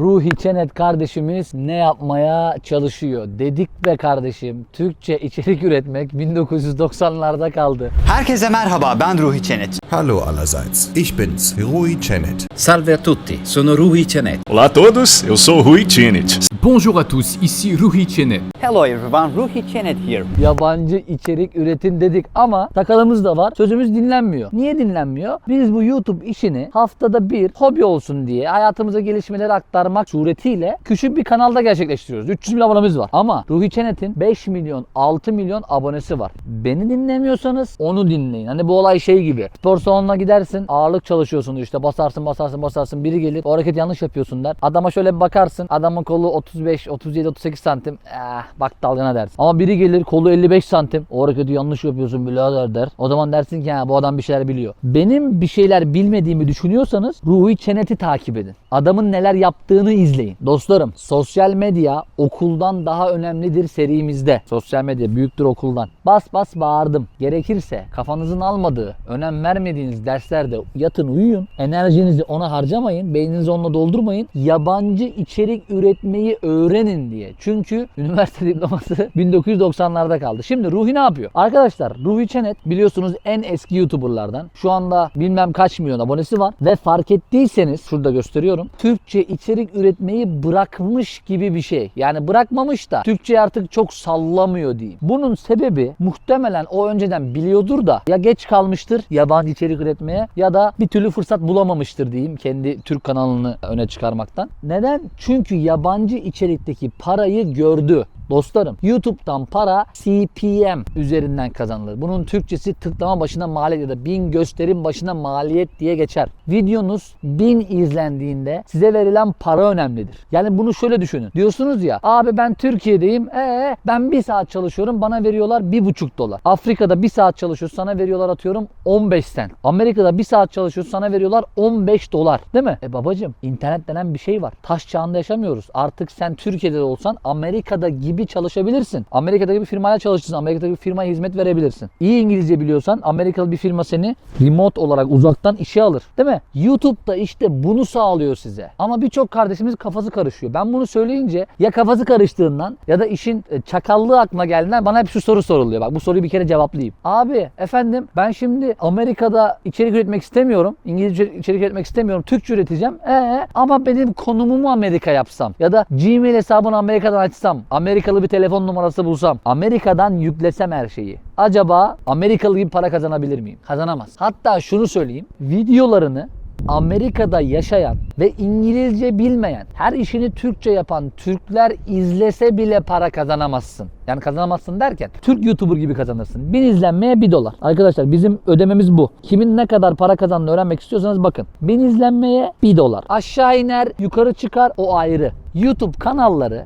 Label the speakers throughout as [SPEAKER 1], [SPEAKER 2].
[SPEAKER 1] Ruhi Çenet kardeşimiz ne yapmaya çalışıyor? Dedik be kardeşim. Türkçe içerik üretmek 1990'larda kaldı.
[SPEAKER 2] Herkese merhaba ben Ruhi Çenet.
[SPEAKER 3] Hallo allerseits, ich bin's, Rui Chenet.
[SPEAKER 4] Salve a tutti, sono Rui Cianet.
[SPEAKER 5] Olá a todos, eu sou Rui Chinit.
[SPEAKER 6] Bonjour à tous, ici Ruhi Chenet.
[SPEAKER 2] Hello everyone, Ruhi Çenet here.
[SPEAKER 1] Yabancı içerik üretin dedik ama takalımız da var. Sözümüz dinlenmiyor. Niye dinlenmiyor? Biz bu YouTube işini haftada bir hobi olsun diye hayatımıza gelişmeleri aktarmak suretiyle küçük bir kanalda gerçekleştiriyoruz. 300 bin abonemiz var. Ama Ruhi Çenet'in 5 milyon 6 milyon abonesi var. Beni dinlemiyorsanız onu dinleyin. Hani bu olay şey gibi. Spor salonuna gidersin ağırlık çalışıyorsun işte basarsın basarsın basarsın biri gelir o hareket yanlış yapıyorsun der. Adama şöyle bir bakarsın adamın kolu 35 37 38 santim. Eh, bak dalgana dersin. Ama biri gelir kolu 55 santim. O hareketi yanlış yapıyorsun birader der. O zaman dersin ki ha, bu adam bir şeyler biliyor. Benim bir şeyler bilmediğimi düşünüyorsanız Ruhi Çenet'i takip edin. Adamın neler yaptığını izleyin. Dostlarım sosyal medya okuldan daha önemlidir serimizde. Sosyal medya büyüktür okuldan. Bas bas bağırdım. Gerekirse kafanızın almadığı, önem vermediğiniz derslerde yatın uyuyun. Enerjinizi ona harcamayın. Beyninizi onunla doldurmayın. Yabancı içerik üretmeyi öğrenin diye. Çünkü üniversite diploması 1990'larda kaldı. Şimdi Ruhi ne yapıyor? Arkadaşlar Ruhi Çenet biliyorsunuz en eski YouTuber'lardan. Şu anda bilmem kaç milyon abonesi var. Ve fark ettiyseniz şurada gösteriyorum. Türkçe içerik üretmeyi bırakmış gibi bir şey. Yani bırakmamış da Türkçe artık çok sallamıyor diyeyim. Bunun sebebi muhtemelen o önceden biliyordur da ya geç kalmıştır yabancı içerik üretmeye ya da bir türlü fırsat bulamamıştır diyeyim kendi Türk kanalını öne çıkarmaktan. Neden? Çünkü yabancı içerikteki parayı gördü. Dostlarım YouTube'dan para CPM üzerinden kazanılır. Bunun Türkçesi tıklama başına maliyet ya da bin gösterim başına maliyet diye geçer. Videonuz bin izlendiğinde size verilen para önemlidir. Yani bunu şöyle düşünün. Diyorsunuz ya abi ben Türkiye'deyim ee ben bir saat çalışıyorum bana veriyorlar bir buçuk dolar. Afrika'da bir saat çalışıyorsun sana veriyorlar atıyorum 15 sen. Amerika'da bir saat çalışıyorsun sana veriyorlar 15 dolar. Değil mi? E babacım internet denen bir şey var. Taş çağında yaşamıyoruz. Artık sen Türkiye'de de olsan Amerika'da gibi çalışabilirsin. Amerika'daki bir firmaya çalışırsın. Amerika'daki bir firmaya hizmet verebilirsin. İyi İngilizce biliyorsan Amerikalı bir firma seni remote olarak uzaktan işe alır. Değil mi? YouTube'da işte bunu sağlıyor size. Ama birçok kardeşimiz kafası karışıyor. Ben bunu söyleyince ya kafası karıştığından ya da işin e, çakallığı aklına geldiğinden bana hep şu soru soruluyor. Bak bu soruyu bir kere cevaplayayım. Abi efendim ben şimdi Amerika'da içerik üretmek istemiyorum. İngilizce içerik üretmek istemiyorum. Türkçe üreteceğim. Ee, ama benim konumumu Amerika yapsam ya da Gmail hesabını Amerika'dan açsam, Amerikalı bir telefon numarası bulsam, Amerika'dan yüklesem her şeyi. Acaba Amerikalı gibi para kazanabilir miyim? Kazanamaz. Hatta şunu söyleyeyim. Videolarını Amerika'da yaşayan ve İngilizce bilmeyen, her işini Türkçe yapan Türkler izlese bile para kazanamazsın. Yani kazanamazsın derken Türk YouTuber gibi kazanırsın. Bin izlenmeye bir dolar. Arkadaşlar bizim ödememiz bu. Kimin ne kadar para kazandığını öğrenmek istiyorsanız bakın. Bin izlenmeye bir dolar. Aşağı iner, yukarı çıkar o ayrı. YouTube kanalları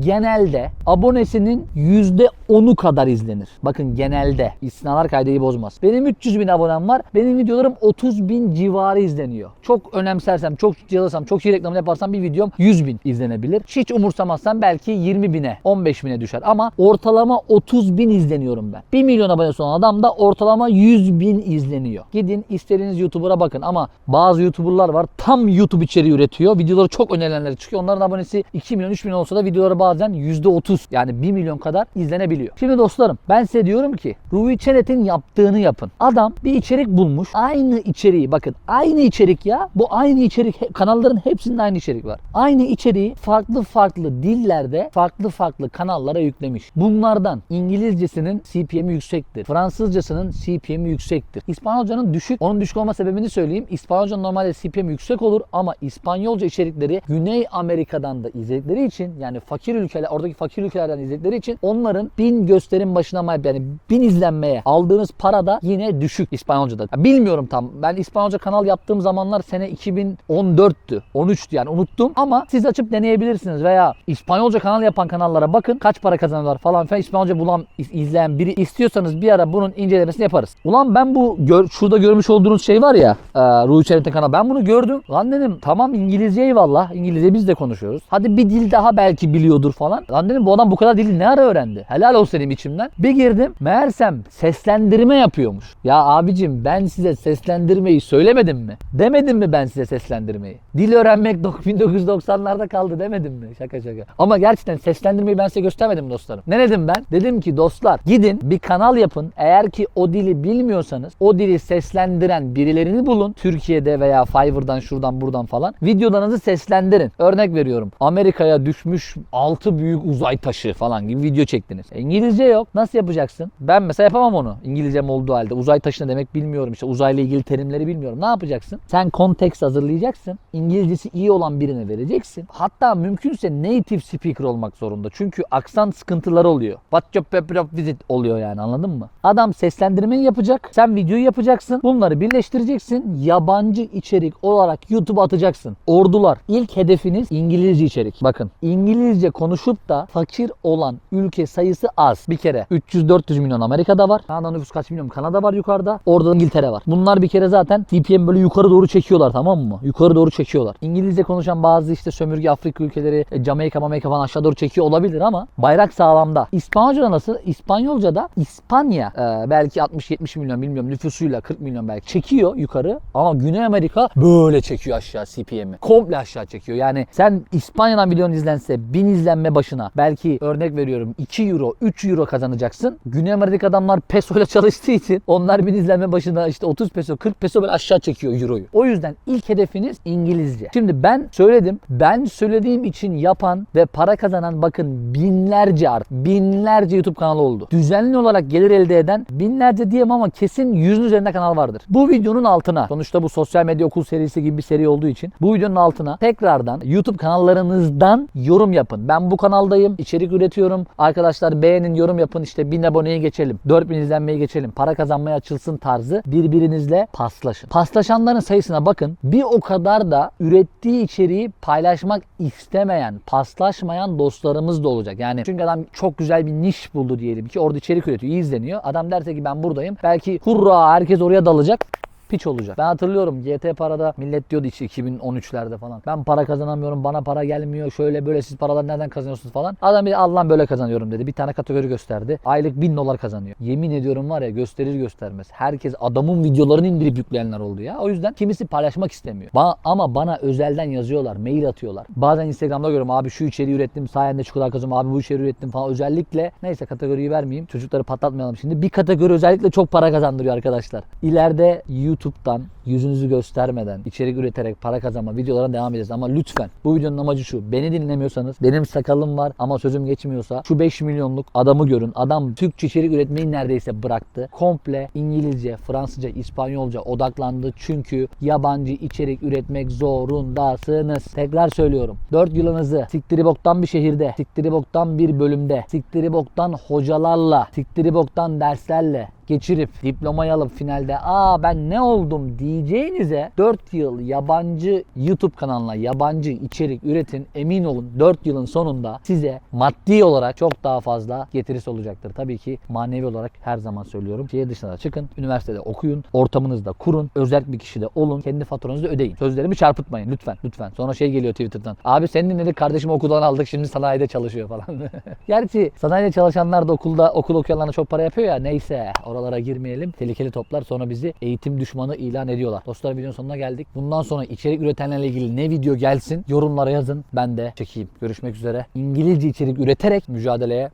[SPEAKER 1] genelde abonesinin %10'u kadar izlenir. Bakın genelde. İstisnalar kaydeyi bozmaz. Benim 300 bin abonem var. Benim videolarım 30 bin civarı izleniyor. Çok önemsersem, çok ciddi alırsam, çok iyi reklamını yaparsam bir videom 100 bin izlenebilir. Hiç umursamazsam belki 20 bine, 15 bine düşer. Ama ortalama 30 bin izleniyorum ben. 1 milyon abonesi olan adam da ortalama 100 bin izleniyor. Gidin istediğiniz YouTuber'a bakın ama bazı YouTuber'lar var tam YouTube içeriği üretiyor. Videoları çok önerilenleri çıkıyor. Onların abonesi 2 milyon, 3 milyon olsa da videoları bazen %30 yani 1 milyon kadar izlenebiliyor. Şimdi dostlarım ben size diyorum ki Ruhi Çenet'in yaptığını yapın. Adam bir içerik bulmuş. Aynı içeriği bakın aynı içerik ya. Bu aynı içerik kanalların hepsinde aynı içerik var. Aynı içeriği farklı farklı dillerde farklı farklı kanallara yüklemiş. Bunlardan İngilizcesinin CPM'i yüksektir. Fransızcasının CPM'i yüksektir. İspanyolcanın düşük. Onun düşük olma sebebini söyleyeyim. İspanyolcanın normalde CPM yüksek olur ama İspanyolca içerikleri Güney Amerika'dan da izledikleri için yani fakir ülkeler oradaki fakir ülkelerden izledikleri için onların bin gösterim başına yani bin izlenmeye aldığınız para da yine düşük İspanyolca'da. Ya bilmiyorum tam. Ben İspanyolca kanal yaptığım zamanlar sene 2014'tü. 13'tü yani unuttum ama siz açıp deneyebilirsiniz veya İspanyolca kanal yapan kanallara bakın kaç para kazanıyorlar falan filan İspanyolca bulan iz- izleyen biri istiyorsanız bir ara bunun incelemesini yaparız. Ulan ben bu gör- şurada görmüş olduğunuz şey var ya e, Ruhi Çelik'in kanalı ben bunu gördüm. Lan dedim tamam İngilizce eyvallah İngilizce biz de konuşuyoruz. Hadi bir dil daha belki biliyoruz yazıyordur falan. Lan dedim bu adam bu kadar dili ne ara öğrendi? Helal olsun dedim içimden. Bir girdim meğersem seslendirme yapıyormuş. Ya abicim ben size seslendirmeyi söylemedim mi? Demedim mi ben size seslendirmeyi? Dil öğrenmek dok- 1990'larda kaldı demedim mi? Şaka şaka. Ama gerçekten seslendirmeyi ben size göstermedim dostlarım. Ne dedim ben? Dedim ki dostlar gidin bir kanal yapın. Eğer ki o dili bilmiyorsanız o dili seslendiren birilerini bulun. Türkiye'de veya Fiverr'dan şuradan buradan falan. Videolarınızı seslendirin. Örnek veriyorum. Amerika'ya düşmüş 6 büyük uzay taşı falan gibi video çektiniz. E, İngilizce yok. Nasıl yapacaksın? Ben mesela yapamam onu. İngilizcem olduğu halde. Uzay taşı ne demek bilmiyorum. İşte uzayla ilgili terimleri bilmiyorum. Ne yapacaksın? Sen konteks hazırlayacaksın. İngilizcesi iyi olan birine vereceksin. Hatta mümkünse native speaker olmak zorunda. Çünkü aksan sıkıntıları oluyor. What your pepper of visit oluyor yani anladın mı? Adam seslendirmeyi yapacak. Sen videoyu yapacaksın. Bunları birleştireceksin. Yabancı içerik olarak YouTube'a atacaksın. Ordular. İlk hedefiniz İngilizce içerik. Bakın İngilizce konuşup da fakir olan ülke sayısı az. Bir kere 300-400 milyon Amerika'da var. Kanada nüfus kaç milyon? Kanada var yukarıda. Orada da İngiltere var. Bunlar bir kere zaten TPM böyle yukarı doğru çekiyorlar tamam mı? Yukarı doğru çekiyorlar. İngilizce konuşan bazı işte sömürge Afrika ülkeleri, e, Jamaika, Mamaika falan aşağı doğru çekiyor olabilir ama bayrak sağlamda. İspanyolca nasıl? İspanyolca'da İspanya e, belki 60-70 milyon bilmiyorum nüfusuyla 40 milyon belki çekiyor yukarı ama Güney Amerika böyle çekiyor aşağı CPM'i. Komple aşağı çekiyor. Yani sen İspanya'dan videon izlense 1000 izlenme başına belki örnek veriyorum 2 euro 3 euro kazanacaksın. Güney Amerika adamlar peso ile çalıştığı için onlar 1000 izlenme başına işte 30 peso 40 peso böyle aşağı çekiyor euroyu. O yüzden ilk hedefiniz İngilizce. Şimdi ben söyledim. Ben söylediğim için yapan ve para kazanan bakın binlerce art binlerce YouTube kanalı oldu. Düzenli olarak gelir elde eden binlerce diyemem ama kesin yüzün üzerinde kanal vardır. Bu videonun altına sonuçta bu sosyal medya okul serisi gibi bir seri olduğu için bu videonun altına tekrardan YouTube kanallarınızdan yorum yapın. Ben bu kanaldayım. içerik üretiyorum. Arkadaşlar beğenin, yorum yapın. İşte 1000 aboneye geçelim. 4000 izlenmeye geçelim. Para kazanmaya açılsın tarzı birbirinizle paslaşın. Paslaşanların sayısına bakın. Bir o kadar da ürettiği içeriği paylaşmak istemeyen, paslaşmayan dostlarımız da olacak. Yani çünkü adam çok güzel bir niş buldu diyelim ki orada içerik üretiyor, iyi izleniyor. Adam derse ki ben buradayım. Belki hurra herkes oraya dalacak piç olacak. Ben hatırlıyorum GT parada millet diyordu işte 2013'lerde falan. Ben para kazanamıyorum bana para gelmiyor şöyle böyle siz paralar nereden kazanıyorsunuz falan. Adam bir Allah'ım böyle kazanıyorum dedi. Bir tane kategori gösterdi. Aylık 1000 dolar kazanıyor. Yemin ediyorum var ya gösterir göstermez. Herkes adamın videolarını indirip yükleyenler oldu ya. O yüzden kimisi paylaşmak istemiyor. Ba- ama bana özelden yazıyorlar. Mail atıyorlar. Bazen Instagram'da görüyorum abi şu içeriği ürettim sayende şu kadar kazanıyorum. Abi bu içeriği ürettim falan. Özellikle neyse kategoriyi vermeyeyim. Çocukları patlatmayalım şimdi. Bir kategori özellikle çok para kazandırıyor arkadaşlar. İleride YouTube'dan yüzünüzü göstermeden içerik üreterek para kazanma videolarına devam edeceğiz. Ama lütfen bu videonun amacı şu. Beni dinlemiyorsanız benim sakalım var ama sözüm geçmiyorsa şu 5 milyonluk adamı görün. Adam Türkçe içerik üretmeyi neredeyse bıraktı. Komple İngilizce, Fransızca, İspanyolca odaklandı. Çünkü yabancı içerik üretmek zorundasınız. Tekrar söylüyorum. 4 yılınızı siktiri boktan bir şehirde, siktiri boktan bir bölümde, siktiri boktan hocalarla, siktiri boktan derslerle geçirip diplomayı alıp finalde aa ben ne oldum diyeceğinize 4 yıl yabancı YouTube kanalına yabancı içerik üretin emin olun 4 yılın sonunda size maddi olarak çok daha fazla getirisi olacaktır. Tabii ki manevi olarak her zaman söylüyorum. Şehir dışına da çıkın, üniversitede okuyun, ortamınızda kurun, özel bir kişi de olun, kendi faturanızı ödeyin. Sözlerimi çarpıtmayın lütfen lütfen. Sonra şey geliyor Twitter'dan. Abi senin dinledik kardeşim okuldan aldık şimdi sanayide çalışıyor falan. Gerçi sanayide çalışanlar da okulda okul okuyanlar çok para yapıyor ya neyse oralara girmeyelim. Tehlikeli toplar sonra bizi eğitim düşmanı ilan ediyorlar. Dostlar videonun sonuna geldik. Bundan sonra içerik üretenlerle ilgili ne video gelsin yorumlara yazın. Ben de çekeyim. Görüşmek üzere. İngilizce içerik üreterek mücadeleye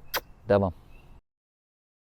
[SPEAKER 1] devam.